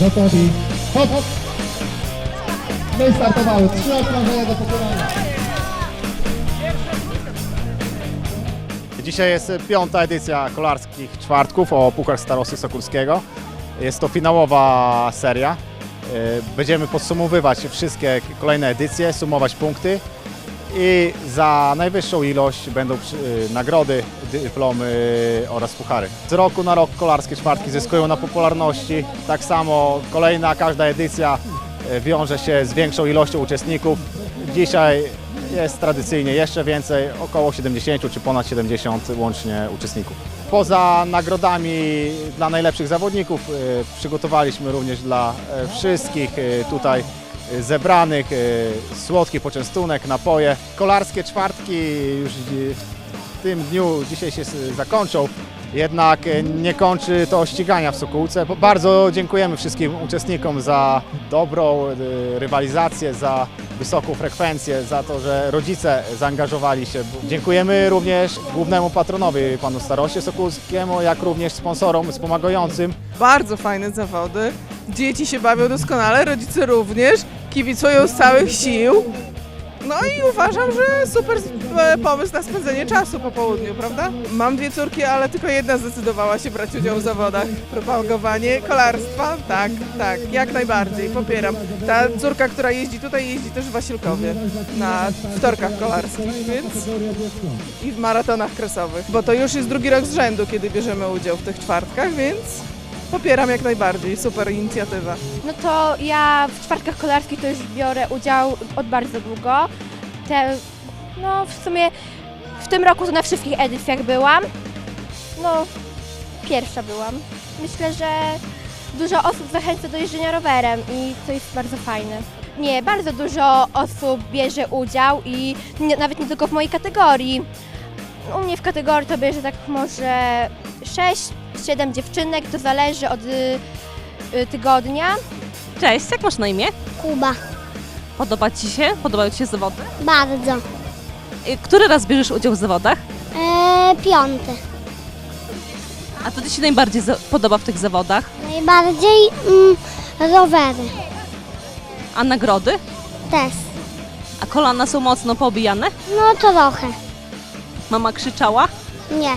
Gotowi. Hop. No i. Trzy okrążenia do pokonania. Dzisiaj jest piąta edycja kolarskich czwartków o Puchar Starosty Sokulskiego. Jest to finałowa seria. E, Będziemy podsumowywać wszystkie kolejne edycje, sumować punkty i za najwyższą ilość będą e, nagrody, dyplomy oraz puchary. Z roku na rok kolarskie czwartki zyskują na popularności. Tak samo kolejna, każda edycja e, wiąże się z większą ilością uczestników. Dzisiaj jest tradycyjnie jeszcze więcej, około 70 czy ponad 70 łącznie uczestników. Poza nagrodami dla najlepszych zawodników e, przygotowaliśmy również dla e, wszystkich tutaj zebranych e, słodki poczęstunek, napoje. Kolarskie czwartki już w tym dniu dzisiaj się zakończą. Jednak e, nie kończy to ścigania w Sokółce. Bardzo dziękujemy wszystkim uczestnikom za dobrą rywalizację, za wysoką frekwencję, za to, że rodzice zaangażowali się. Dziękujemy również głównemu patronowi, panu staroście Sokółskiemu, jak również sponsorom wspomagającym. Bardzo fajne zawody. Dzieci się bawią doskonale, rodzice również. Kibicują z całych sił. No i uważam, że super e, pomysł na spędzenie czasu po południu, prawda? Mam dwie córki, ale tylko jedna zdecydowała się brać udział w zawodach. Propagowanie kolarstwa, tak, tak, jak najbardziej, popieram. Ta córka, która jeździ tutaj, jeździ też w Wasilkowie na torkach kolarskich, więc i w maratonach kresowych, bo to już jest drugi rok z rzędu, kiedy bierzemy udział w tych czwartkach, więc popieram jak najbardziej, super inicjatywa. No to ja w czwartkach kolarskich to już biorę udział od bardzo długo. Te, no w sumie w tym roku to na wszystkich edycjach byłam. No, pierwsza byłam. Myślę, że dużo osób zachęca do jeżdżenia rowerem i to jest bardzo fajne. Nie, bardzo dużo osób bierze udział i nie, nawet nie tylko w mojej kategorii. U mnie w kategorii to bierze tak może 6-7 dziewczynek, to zależy od y, y, tygodnia. Cześć, jak masz na imię? Kuba. Podoba Ci się? Podobają Ci się zawody? Bardzo. Y, Który raz bierzesz udział w zawodach? E, piąty. A co Ci się najbardziej za- podoba w tych zawodach? Najbardziej mm, rowery. A nagrody? Też. A kolana są mocno poobijane? No trochę. Mama krzyczała? Nie.